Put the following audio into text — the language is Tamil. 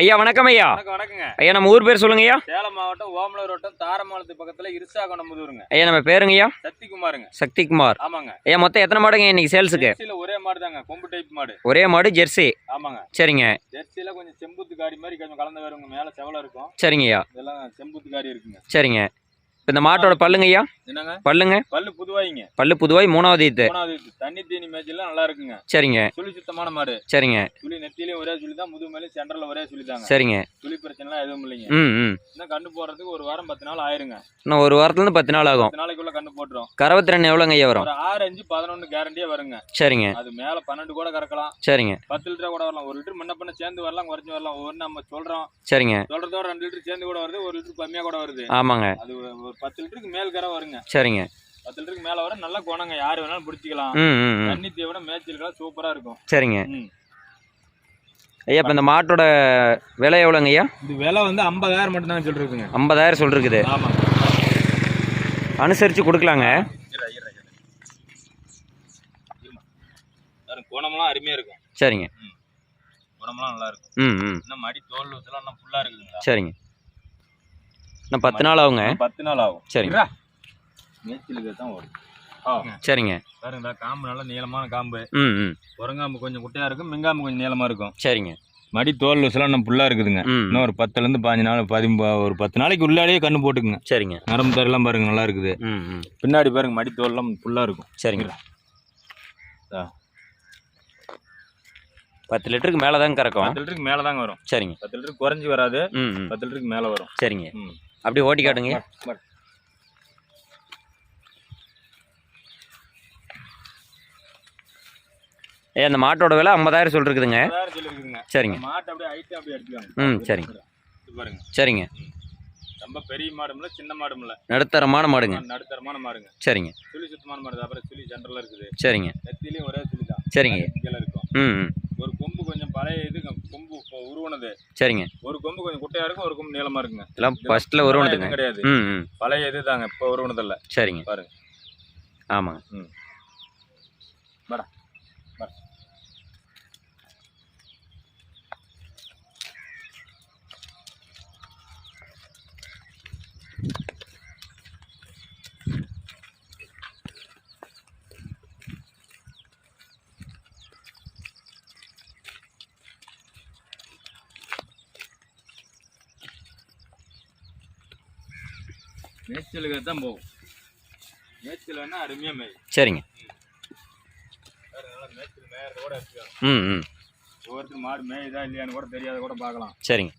ஐயா வணக்கம் ஐயா. வணக்கங்க. ஐயா நம்ம ஊர் பேர் சொல்லுங்க ஐயா. சேலம் மாவட்டம் ஓமலூர் வட்டம் தாரமாலத்து பக்கத்துல இருசாகனமுதூருங்க ஐயா நம்ம பேருங்க சக்திகுமாருங்க. சக்திகுமார். ஆமாங்க. ஐயா மொத்தம் எத்தனை மாடுங்க இன்னைக்கு சேல்ஸுக்கு? ஒரே மாடு தாங்க கொம்பு டைப் மாடு. ஒரே மாடு ஜெர்சி. ஆமாங்க. சரிங்க. ஜெர்சியில கொஞ்சம் செம்புத்து காரி மாதிரி கொஞ்சம் கலந்து வருங்க மேல செவல இருக்கும். சரிங்க ஐயா. இதெல்லாம் செம்புத்து காரி இருக்குங்க. சரிங்க. இப்போ இந்த மாட்டோட பல்லுங்க ஐயா. என்னங்க? பல்லுங்க. பல்லு புதுவாயிங்க. பல்லு புதுவாய் மூணாவது ஈத்து. இது. தண்ணி தீனி மேய்ச்சலாம் நல்லா இருக்குங்க. சரிங்க. சுழி சுத்தமான மாடு. சரிங்க. சுழி நெத்திலையும் ஒரே சுழி தான் முதுகு மேலே சென்டர்ல ஒரே சுழி தாங்க. சரிங்க. சுழி பிரச்சனைலாம் எதுவும் இல்லைங்க. ம் ம். இன்னும் கண்ணு போடுறதுக்கு ஒரு வாரம் பத்து நாள் ஆயிருங்க. இன்னும் ஒரு வாரத்துலேருந்து பத்து நாள் ஆகும். நாளைக்குள்ள கண்ணு போட்டுரும். கரவத்திரன் எவ்வளோங்க ஐயா வரும்? ஒரு ஆறு அஞ்சு பதினொன்று கேரண்டியா வருங்க. சரிங்க. அது மேல பன்னெண்டு கூட கறக்கலாம். சரிங்க. பத்து லிட்டர் கூட வரலாம். ஒரு லிட்டர் முன்ன பண்ண சேர்ந்து வரலாம் குறைஞ்சு வரலாம். ஒவ்வொரு நம்ம சொல்றோம். சரிங்க. சொல்றதோட ரெண்டு லிட்டர் சேர்ந்து கூட வருது ஒரு லிட்டர் கம்மியா கூட வருது. ஆமாங்க. அது ஒரு பத்து லிட்டருக்கு மேல் கரை வருங்க. சரிங்க. பத்து லிட்டருக்கு மேல வர நல்ல குணங்க. யாரு வேணாலும் பிடிச்சிக்கலாம். தண்ணி தீவனம் மேய்ச்சலுக்கெல்லாம் சூப்பரா இருக்கும். சரிங்க. ஐயா இப்போ இந்த மாட்டோட விலை எவ்வளோங்க ஐயா? இது விலை வந்து ஐம்பதாயிரம் மட்டும் தான் சொல்லிருக்குங்க. ஐம்பதாயிரம் சொல்லிருக்குது. ஆமா அனுசரித்து கொடுக்கலாங்க. குணமெல்லாம் அருமையா இருக்கும். சரிங்க. குணமெல்லாம் நல்லா இருக்கும் ம் ம். இன்னும் மடி தோல் ஊசலாம் இன்னும் ஃபுல்லா இருக்குதுங்களா? சரிங்க. இன்னும் பத்து நாள் ஆகுங்க. பத்து நாள் ஆகும். சரிங்க. மேய்ச்சலுக்கு தான் ஓடும். சரிங்க. பாருங்களா காம்பு நல்லா நீளமான காம்பு. ம் ம். குரங்காம்பு கொஞ்சம் குட்டையா இருக்கும் மிங்காம்பு கொஞ்சம் நீளமா இருக்கும். சரிங்க. மடி தோல் லூஸ்லாம் நம்ம ஃபுல்லாக இருக்குதுங்க. இன்னும் ஒரு பத்துலேருந்து பாஞ்சு நாள் பதி ஒரு பத்து நாளைக்கு உள்ளாலேயே கண்ணு போட்டுக்குங்க. சரிங்க. நரம்பு தரெல்லாம் பாருங்க நல்லா இருக்குது. பின்னாடி பாருங்க மடி தோல்லாம் ஃபுல்லாக இருக்கும். சரிங்க. ஆ. பத்து லிட்டருக்கு மேலே தாங்க கறக்கும். பத்து லிட்டருக்கு மேலே தாங்க வரும். சரிங்க. பத்து லிட்டருக்கு குறைஞ்சி வராது. பத்து லிட்டருக்கு மேலே வரும். சரிங்க. ம். அப்படியே ஓட்டி காட்டுங்க. ஏ அந்த மாட்டோட விலை ஐம்பதாயிரம் சொல்லிருக்குதுங்க. சரிங்க. மாட்டை அப்படியே ஹைட்டு அப்படியே எடுத்துக்காங்க ம் சரிங்க. பாருங்க. சரிங்க. ரொம்ப பெரிய மாடும் இல்லை சின்ன மாடும் இல்லை நடுத்தரமான மாடுங்க. நடுத்தரமான மாடுங்க. சரிங்க. சுழி சுத்தமான மாடு அப்புறம் சுழி சென்டரில் இருக்குது. சரிங்க. நெத்திலையும் ஒரே சுழி தான். சரிங்க. இருக்கும். ம் ம். ஒரு கொம்பு கொஞ்சம் பழைய இது கொம்பு உருவனது. சரிங்க. ஒரு கொம்பு கொஞ்சம் குட்டையா இருக்கும் ஒரு கொம்பு நீளமா இருக்குங்க. இதெல்லாம் ஃபஸ்ட்டில் எதுவும் கிடையாது. ம் ம். பழைய இது தாங்க இப்போ உருவனதில்ல. சரிங்க. பாருங்க. ஆமாங்க. வாடா, மேய்ச்சலுக்கு தான் போகும் மேய்ச்சல் வேணா அருமையாக மேய் சரிங்க மேய்ச்சல் மேயறத கூட ம் ம். ஒவ்வொருத்தர் மாடு மேயுதா இல்லையான்னு கூட தெரியாத கூட பார்க்கலாம். சரிங்க.